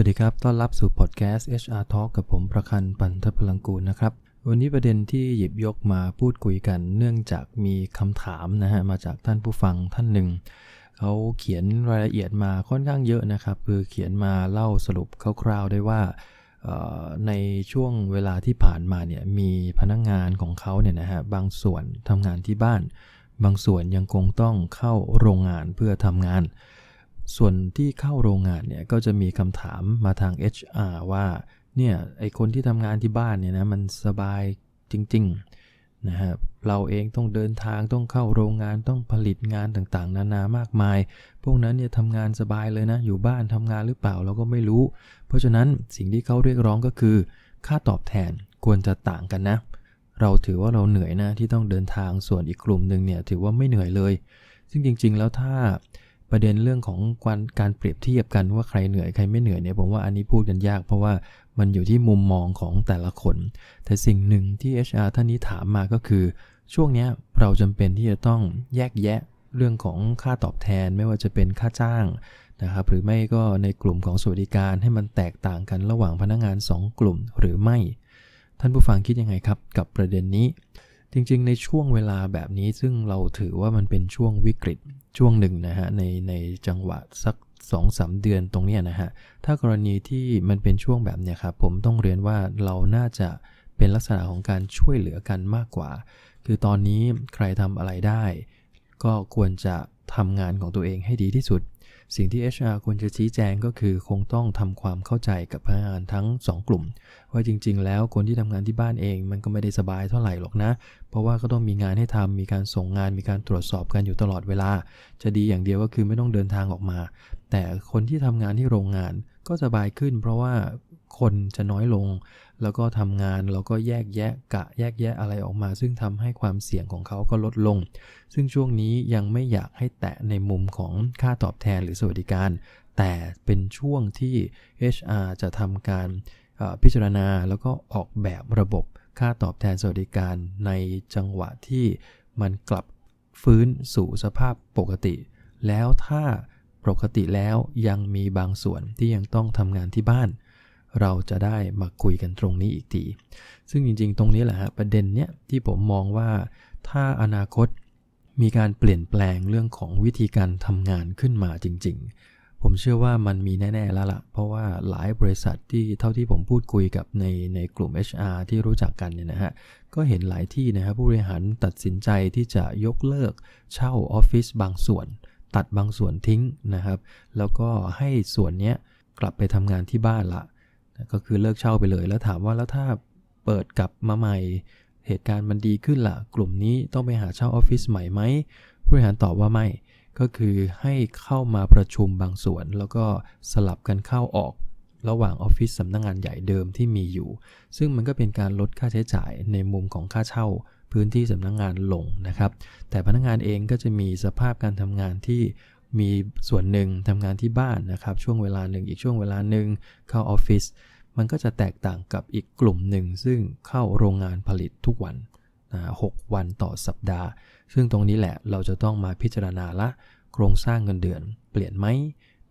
วัสดีครับ ต้อนรับสู่พอดแคสต์ HR Talk กับผมประคันปันทพลังกูลนะครับ วันนี้ประเด็นที่หยิบยกมาพูดคุยกัน เนื่องจากมีคำถามนะฮะ มาจากท่านผู้ฟังท่านหนึ่ง เขาเขียนรายละเอียดมาค่อนข้างเยอะนะครับ คือเขียนมาเล่าสรุปคร่าวๆได้ว่าในช่วงเวลาที่ผ่านมาเนี่ย มีพนักงงานของเขาเนี่ยนะฮะ บางส่วนทำงานที่บ้าน บางส่วนยังคงต้องเข้าโรงงานเพื่อทำงาน ส่วนที่เข้าโรงงานเนี่ยก็จะมีคำถามมาทาง HR ว่าเนี่ยไอคนที่ทำงานที่บ้านเนี่ยนะมันสบายจริงๆนะครับเราเองต้องเดินทางต้องเข้าโรงงานต้องผลิตงานต่างๆ นานามากมาย พวกนั้นเนี่ยทำงานสบายเลยนะ อยู่บ้านทำงานหรือเปล่าเราก็ไม่รู้ เพราะฉะนั้นสิ่งที่เขาเรียกร้องก็คือ ค่าตอบแทนควรจะต่างกันนะ เราถือว่าเราเหนื่อยนะที่ต้องเดินทางส่วนอีกกลุ่มหนึ่งเนี่ยถือว่าไม่เหนื่อยเลย ซึ่งจริงๆแล้วถ้า ประเด็นเรื่องของการการเปรียบเทียบกันว่าใครเหนื่อยใครไม่เหนื่อยเนี่ยผมว่าอันนี้พูดกันยาก เพราะว่ามันอยู่ที่มุมมองของแต่ละคน แต่สิ่งหนึ่งที่ HR ท่านนี้ถามมาก็คือ ช่วงนี้เราจำเป็นที่จะต้องแยกแยะเรื่องของค่าตอบแทนไม่ว่าจะเป็นค่าจ้างนะครับหรือไม่ก็ในกลุ่มของสวัสดิการให้มันแตกต่างกันระหว่างพนักงงาน 2 กลุ่มหรือไม่ ท่านผู้ฟังคิดยังไงครับ กับประเด็นนี้ จริงๆ ในช่วงเวลาแบบนี้ซึ่งเราถือว่ามันเป็นช่วงวิกฤตช่วงหนึ่งนะฮะในในจังหวะสัก2อสเดือนตรงนี้นะฮะถ้ากรณีที่มันเป็นช่วงแบบเนี้ยครับผมต้องเรียนว่าเราน่าจะเป็นลักษณะของการช่วยเหลือกันมากกว่า คือตอนนี้ใครทำอะไรได้ ก็ควรจะทำงานของตัวเองให้ดีที่สุด สิ่งที่ HR ควรจะชี้แจงก็คือคงต้องทำความเข้าใจกับพนักงานทั้ง 2 กลุ่ม ว่าจริง ๆ แล้วคนที่ทำงานที่บ้านเองมันก็ไม่ได้สบายเท่าไหร่หรอกนะ เพราะว่าก็ต้องมีงานให้ทำมีการส่งงานมีการตรวจสอบกันอยู่ตลอดเวลา จะดีอย่างเดียวก็คือไม่ต้องเดินทางออกมา แต่คนที่ทำงานที่โรงงานก็สบายขึ้น เพราะว่าคนจะน้อยลง แล้วก็ทำงานเราก็แยกแยะกะแยกแยะอะไรออกมา ซึ่งทำให้ความเสี่ยงของเขาก็ลดลง ซึ่งช่วงนี้ยังไม่อยากให้แตะในมุมของค่าตอบแทนหรือสวัสดิการ แต่เป็นช่วงที่ HR จะทำการพิจารณาแล้วก็ออกแบบระบบค่าตอบแทนสวัสดิการในจังหวะที่มันกลับฟื้นสู่สภาพปกติ แล้วถ้าปกติแล้วยังมีบางส่วนที่ยังต้องทำงานที่บ้าน เราจะได้มาคุยกันตรงนี้อีกที ซึ่งจริงๆ ตรงนี้แหละฮะประเด็นเนี้ยที่ผมมองว่าถ้าอนาคตมีการเปลี่ยนแปลงเรื่องของวิธีการทำงานขึ้นมาจริง ๆ ผมเชื่อว่ามันมีแน่ ๆ แล้วละ่ะ เพราะว่าหลายบริษัทที่เท่าที่ผมพูดคุยกับในในกลุ่ม HR ที่รู้จักกันเนี่ยนะฮะ ก็เห็นหลายที่นะครับผู้บริหารตัดสินใจที่จะยกเลิกเช่าออฟฟิศบางส่วน ตัดบางส่วนทิ้งนะครับ แล้วก็ให้ส่วนนี้กลับไปทำงานที่บ้านละ ก็คือเลิกเช่าไปเลย แล้วถามว่าแล้วถ้าเปิดกลับมาใหม่ เหตุการณ์มันดีขึ้นละ่ะ กลุ่มนี้ต้องไปหาเช่าออฟฟิศใหม่ไหมผู้บริหารตอบว่าไม่ ก็คือให้เข้ามาประชุมบางส่วน แล้วก็สลับกันเข้าออกระหว่างออฟฟิศสำนักงงานใหญ่เดิมที่มีอยู่ ซึ่งมันก็เป็นการลดค่าใช้จ่ายในมุมของค่าเช่าพื้นที่สำนักงงานลงนะครับ แต่พนักงงานเองก็จะมีสภาพการทำงานที่ มีส่วนหนึ่งทำงานที่บ้านนะครับ ช่วงเวลาหนึ่งอีกช่วงเวลาหนึ่งเข้าออฟฟิศมันก็จะแตกต่างกับอีกกลุ่มหนึ่ง ซึ่งเข้าโรงงานผลิตทุกวันนะหวันต่อสัปดาห์ ซึ่งตรงนี้แหละเราจะต้องมาพิจารณาละโครงสร้างเงินเดือนเปลี่ยนไหม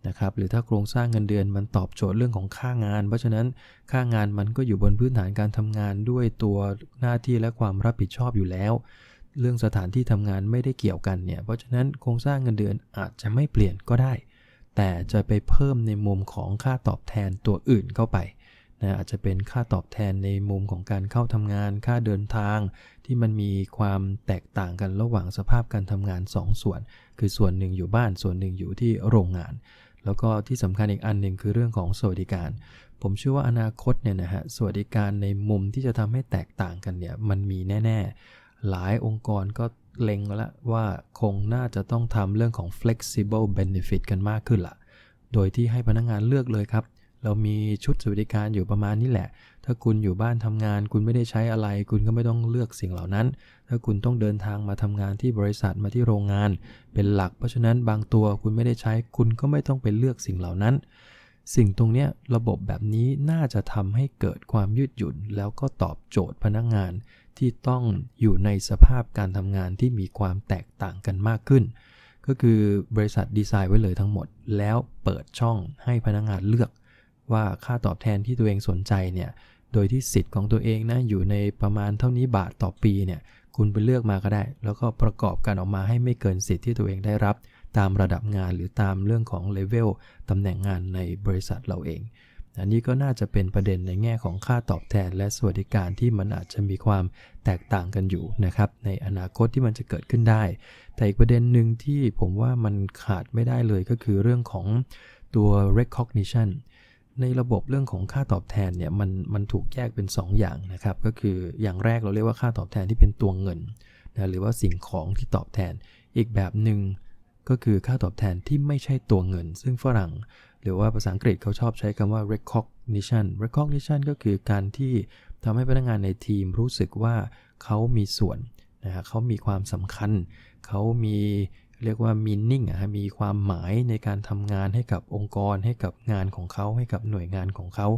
นะครับหรือถ้าโครงสร้างเงินเดือนมันตอบโจทย์เรื่องของค่างาน เพราะฉะนั้นค่างานมันก็อยู่บนพื้นฐานการทำงานด้วยตัวหน้าที่และความรับผิดชอบอยู่แล้ว เรื่องสถานที่ทำงานไม่ได้เกี่ยวกันเนี่ย เพราะฉะนั้นโครงสร้างเงินเดือนอาจจะไม่เปลี่ยนก็ได้ แต่จะไปเพิ่มในมุมของค่าตอบแทนตัวอื่นเข้าไปนะอาจจะเป็นค่าตอบแทนในมุมของการเข้าทำงาน ค่าเดินทาง ที่มันมีความแตกต่างกันระหว่างสภาพการทำงาน2สส่วน คือส่วนหนึ่งอยู่บ้านส่วนหนึ่งอยู่ที่โรงงาน แล้วก็ที่สำคัญอีกอันหนึ่งคือเรื่องของสวัสดิการ ผมเชื่อว่าอนาคตเนี่ยนะฮะสวัสดิการในมุมที่จะทำให้แตกต่างกันเนี่ยมันมีแน่ หลายองค์กรก็เล็งแล้วว่าคงน่าจะต้องทำเรื่องของ flexible benefit กันมากขึ้นละโดยที่ให้พนักงงานเลือกเลยครับ เรามีชุดสวัสดิการอยู่ประมาณนี้แหละ ถ้าคุณอยู่บ้านทำงาน คุณไม่ได้ใช้อะไร คุณก็ไม่ต้องเลือกสิ่งเหล่านั้น ถ้าคุณต้องเดินทางมาทำงานที่บริษัทมาที่โรงงาน เป็นหลัก เพราะฉะนั้นบางตัวคุณไม่ได้ใช้ คุณก็ไม่ต้องไปเลือกสิ่งเหล่านั้น สิ่งตรงนี้ระบบแบบนี้น่าจะทำให้เกิดความยืดหยุ่น แล้วก็ตอบโจทย์พนักงงาน ที่ต้องอยู่ในสภาพการทำงานที่มีความแตกต่างกันมากขึ้น ก็คือบริษัทดีไซน์ไว้เลยทั้งหมด แล้วเปิดช่องให้พนักงงานเลือก ว่าค่าตอบแทนที่ตัวเองสนใจเนี่ยโดยที่สิทธิ์ของตัวเองนะอยู่ในประมาณเท่านี้บาทต่อปีเนี่ยคุณไปเลือกมาก็ได้ แล้วก็ประกอบกันออกมาให้ไม่เกินสิทธิ์ที่ตัวเองได้รับ ตามระดับงานหรือตามเรื่องของเลเวลตำแหน่งงานในบริษัทเราเอง อันนี้ก็น่าจะเป็นประเด็นในแง่ของค่าตอบแทน และสวัสดิการที่มันอาจจะมีความแตกต่างกันอยู่นะครับ ในอนาคตที่มันจะเกิดขึ้นได้ แต่อีกประเด็นหนึ่งที่ผมว่ามันขาดไม่ได้เลยก็คือเรื่องของตัว recognition ในระบบเรื่องของค่าตอบแทนเนี่ยมันมันถูกแยกเป็น 2 อย่างนะครับ ก็คืออย่างแรกเราเรียกว่าค่าตอบแทนที่เป็นตัวเงินนะหรือว่าสิ่งของที่ตอบแทน อีกแบบหนึ่งก็คือค่าตอบแทนที่ไม่ใช่ตัวเงิน ซึ่งฝรั่ง หรือว่าภาษาอังกฤษเขาชอบใช้คำว่า recognition recognition ก็คือการที่ทำให้พนักงานในทีมรู้สึกว่าเขามีส่วนนะฮะเขามีความสำคัญ เขามีเรียกว่า meaning อะมีความหมายในการทำงานให้กับองค์กร ให้กับงานของเขาให้กับหน่วยงานของเขา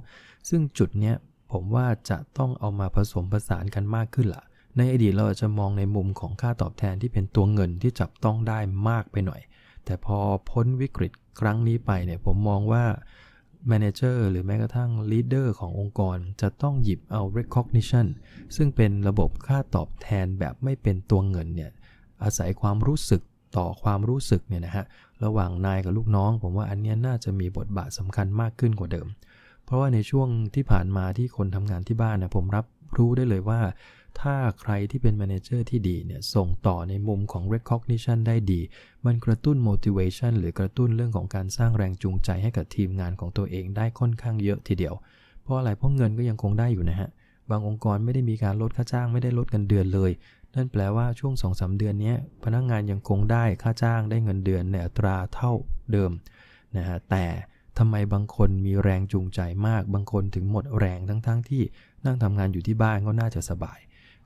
ซึ่งจุดเนี้ยผมว่าจะต้องเอามาผสมผสานกันมากขึ้นละในอดีตเราอาจจะมองในมุมของค่าตอบแทนที่เป็นตัวเงินที่จับต้องได้มากไปหน่อย แต่พอพ้นวิกฤต ครั้งนี้ไปเนี่ยผมมองว่า Manager หรือแม้กระทั่ง Leader ขององค์กรจะต้องหยิบเอา recognition ซึ่งเป็นระบบค่าตอบแทนแบบไม่เป็นตัวเงินเนี่ยอาศัยความรู้สึกต่อความรู้สึกเนี่ยนะฮะระหว่างนายกับลูกน้อง ผมว่าอันนี้น่าจะมีบทบาทสำคัญมากขึ้นกว่าเดิม เพราะว่าในช่วงที่ผ่านมาที่คนทำงานที่บ้านนะผมรับรู้ได้เลยว่า ถ้าใครที่เป็น manager ที่ดีเนี่ยส่งต่อในมุมของ recognition ได้ดี มันกระตุ้น motivation หรือกระตุ้นเรื่องของการสร้างแรงจูงใจให้กับทีมงานของตัวเองได้ค่อนข้างเยอะทีเดียว เพราะอะไรเพราะเงินก็ยังคงได้อยู่นะฮะ บางองค์กรไม่ได้มีการลดค่าจ้างไม่ได้ลดกันเดือนเลย นั่นแปลว่าช่วง 2-3 เดือนนี้พนักงงานยังคงได้ค่าจ้างได้เงินเดือนในอัตราเท่าเดิมนะฮะแต่ทำไมบางคนมีแรงจูงใจมาก บางคนถึงหมดแรงทั้งๆทที่นั่งทำงานอยู่ที่บ้านก็น่าจะสบาย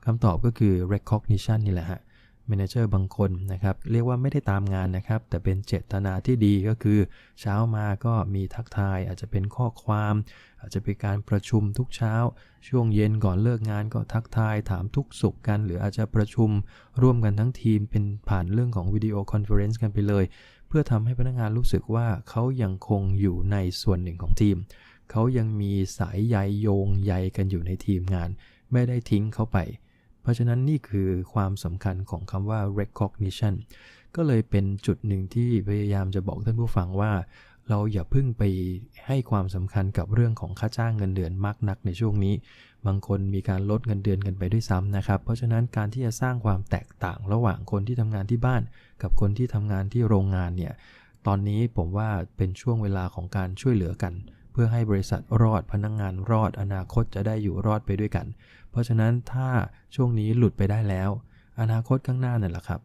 คำตอบก็คือ recognition นี่แหละฮะเมนเจอร์บางคนนะครับเรียกว่าไม่ได้ตามงานนะครับ แต่เป็นเจตนาที่ดีก็คือ เช้ามาก็มีทักทาย อาจจะเป็นข้อความ อาจจะเป็นการประชุมทุกเช้า ช่วงเย็นก่อนเลิกงานก็ทักทายถามทุกสุขกัน หรืออาจจะประชุมร่วมกันทั้งทีมเป็นผ่านเรื่องของวิดีโอคอนเฟอเรนซ์กันไปเลย เพื่อทำให้พนักงานรู้สึกว่าเขายังคงอยู่ในส่วนหนึ่งของทีม เขายังมีสายใยโยงใยกันอยู่ในทีมงาน ไม่ได้ทิ้งเขาไป เพราะฉะนั้นนี่คือความสำคัญของคำว่า recognition ก็เลยเป็นจุดหนึ่งที่พยายามจะบอกท่านผู้ฟังว่า เราอย่าเพิ่งไปให้ความสำคัญกับเรื่องของค่าจ้างเงินเดือนมากนักในช่วงนี้ บางคนมีการลดเงินเดือนกันไปด้วยซ้ำนะครับ เพราะฉะนั้นการที่จะสร้างความแตกต่างระหว่างคนที่ทำงานที่บ้าน กับคนที่ทำงานที่โรงงานเนี่ยตอนนี้ผมว่าเป็นช่วงเวลาของการช่วยเหลือกัน เพื่อให้บริษัทรอดพนักงงานรอดอนาคตจะได้อยู่รอดไปด้วยกัน เพราะฉะนั้นถ้าช่วงนี้หลุดไปได้แล้ว อนาคตข้างหน้านั่นแหละครับ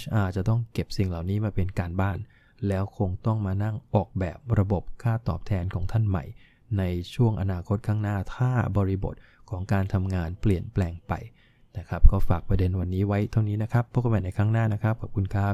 HR จะต้องเก็บสิ่งเหล่านี้มาเป็นการบ้าน แล้วคงต้องมานั่งออกแบบระบบค่าตอบแทนของท่านใหม่ ในช่วงอนาคตข้างหน้าถ้าบริบทของการทำงานเปลี่ยนแปลงไปนะครับ ก็ฝากประเด็นวันนี้ไว้เท่านี้นะครับพบกันใหม่ในครั้งหน้านะครับขอบคุณครับ